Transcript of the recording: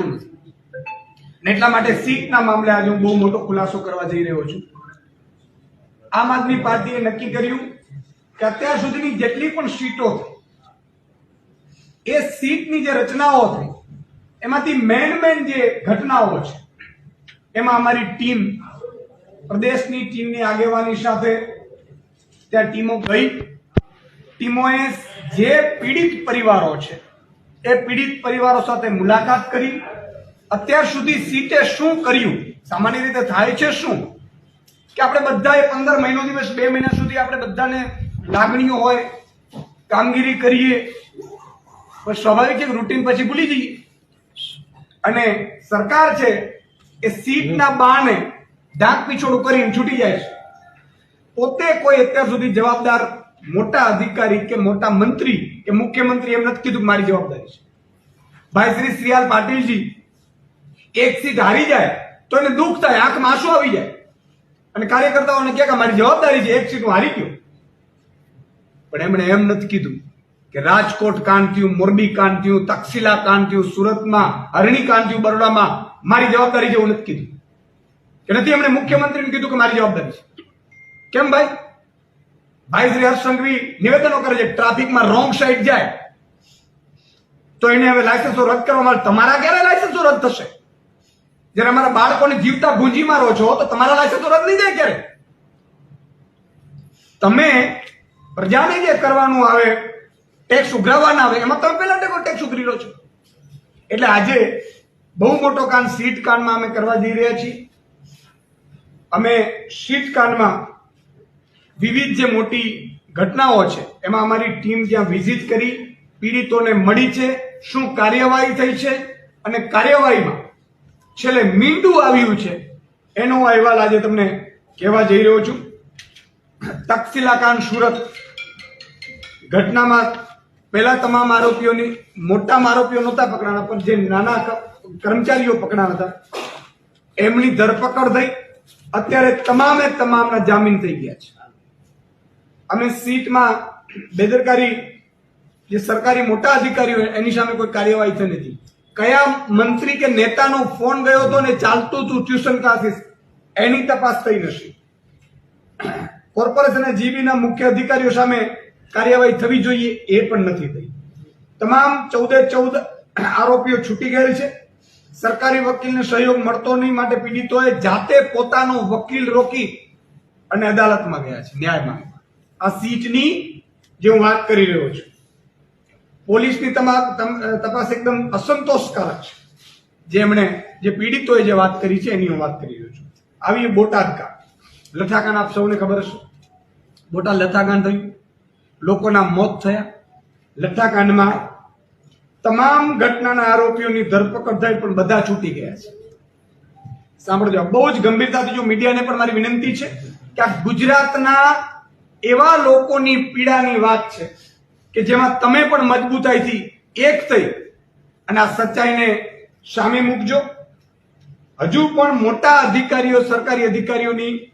લાગતું નથી. એટલા માટે સીટના મામલે આજે હું બહુ મોટો ખુલાસો કરવા જઈ રહ્યો છું. આમ આદમી પાર્ટીએ નક્કી કર્યું કે અત્યાર સુધીની જેટલી પણ સીટો એ સીટની જે રચનાઓ થઈ એમાંથી મેન મેન જે ઘટનાઓ છે, એમાં અમારી ટીમ પ્રદેશની ટીમની આગેવાની સાથે ત્યાં ટીમો ગઈ. ટીમોએ જે પીડિત પરિવારો છે એ પીડિત પરિવારો સાથે મુલાકાત કરી. અત્યાર સુધી સીટે શું કર્યું? સામાન્ય રીતે થાય છે શું? કે આપણે બધાએ પંદર મહિનો દિવસ, બે મહિના સુધી આપણે બધાને લાગણીઓ હોય, કામગીરી કરીએ. સ્વાભાવિક છે રૂટીન પછી ભૂલી જઈએ. અને સરકાર છે એ સીટના બાને ઢાંક પીછોડું કરીને છૂટી જાય છે. પોતે કોઈ અત્યાર સુધી જવાબદાર મોટા અધિકારી કે મોટા મંત્રી કે મુખ્યમંત્રી એમ નથી કીધું મારી જવાબદારી છે. ભાઈ શ્રી શ્રીયાલ પાટીલજી, એક સીટ હારી જાય તો એને દુઃખ થાય, આંખમાં આંસુ આવી જાય. અને કાર્યકર્તાઓને કે મારી જવાબદારી છે, એક સીટ હું હારી ગયો. પણ એમણે એમ નથી કીધું કે રાજકોટ કાંડ થયું મોરબી કાંડ થયું તક્ષશિલા કાંડ થયું સુરતમાં, હરણી કાંડ બરોડામાં મારી જવાબદારી છે એવું નથી કીધું. કે નથી એમણે મુખ્યમંત્રીને કીધું કે મારી જવાબદારી છે. કેમ ભાઈ? ભાઈ શ્રી હર્ષ સંઘવી નિવેદનો કરે છે ટ્રાફિકમાં રોંગ સાઈડ જાય, તો એને હવે લાયસન્સો રદ કરવામાં આવે. તમારા ક્યારે લાયસન્સો રદ થશે? જ્યારે અમારા બાળકોને જીવતા ભૂંજી મારો છો, તો તમારા લાયસન્સો રદ નહીં થાય ક્યારે? તમે પ્રજાને જે કરવાનું આવે ટેક્સ ઉઘરાવવાના આવે, એમાં તમે પહેલા ટેકો ટેક્સ ઉઘરી લો છો. એટલે આજે બહુ મોટો કાન સીટ કાનમાં અમે કરવા જઈ રહ્યા છીએ. અમે સીટ કાંડમાં વિવિધ જે મોટી ઘટનાઓ છે, એમાં અમારી ટીમ ત્યાં વિઝિટ કરી, પીડિતોને મળી છે, શું કાર્યવાહી થઈ છે અને કાર્યવાહીમાં છેલ્લે મીંડું આવ્યું છે, એનો અહેવાલ આજે તમને કહેવા જઈ રહ્યો છું. તક્ષિલાકાંડ સુરત ઘટનામાં પહેલા તમામ આરોપીઓની મોટા આરોપીઓ નહોતા પકડાણા, પણ જે નાના કર્મચારીઓ પકડાણા હતા, એમની ધરપકડ થઈ. અત્યારે તમામે તમામના જામીન થઈ ગયા છે. અમે સીટમાં બેદરકારી, જે સરકારી મોટા અધિકારીઓ એની સામે કોઈ કાર્યવાહી થઈ નથી. કયા મંત્રી કે નેતાનો ફોન ગયો હતો ને ચાલતું હતું ટ્યુશન ક્લાસીસ, એની તપાસ થઈ નથી. કોર્પોરેશન જીબીના મુખ્ય અધિકારીઓ સામે કાર્યવાહી થવી જોઈએ એ પણ નથી થઈ. તમામ ચૌદે ચૌદ આરોપીઓ છૂટી ગયેલ છે. સરકારી વકીલને સહયોગ મળતો નહીં માટે પીડિતોએ જાતે પોતાનો વકીલ રોકી અને અદાલતમાં ગયા છે ન્યાય માંગવા આ સીટની જે હું વાત કરી રહ્યો છું. પોલીસની તપાસ એકદમ અસંતોષકારક છે. જે એમણે જે પીડિતોએ જે વાત કરી છે એની હું વાત કરી રહ્યો છું. આવી બોટાદ કાંડ લઠાકાંડ આપ સૌને ખબર હશે. બોટાદ લઠાકાંડ થયું. લોકોના મોત થયા. લઠ્ઠાકાંડમાં તમામ ઘટનાના આરોપીઓની ધરપકડ થઈ પણ બધા છૂટી ગયા છે. સાંભળજો, બહુ જ ગંભીરતાથી જો મીડિયાને પણ મારી વિનંતી છે કે આ ગુજરાતના એવા લોકોની પીડાની વાત છે કે જેમાં તમે પણ મજબૂતાઈથી એક થઈ અને આ સચ્ચાઈને સામે મૂકજો. હજુ પણ મોટા અધિકારીઓ, સરકારી અધિકારીઓની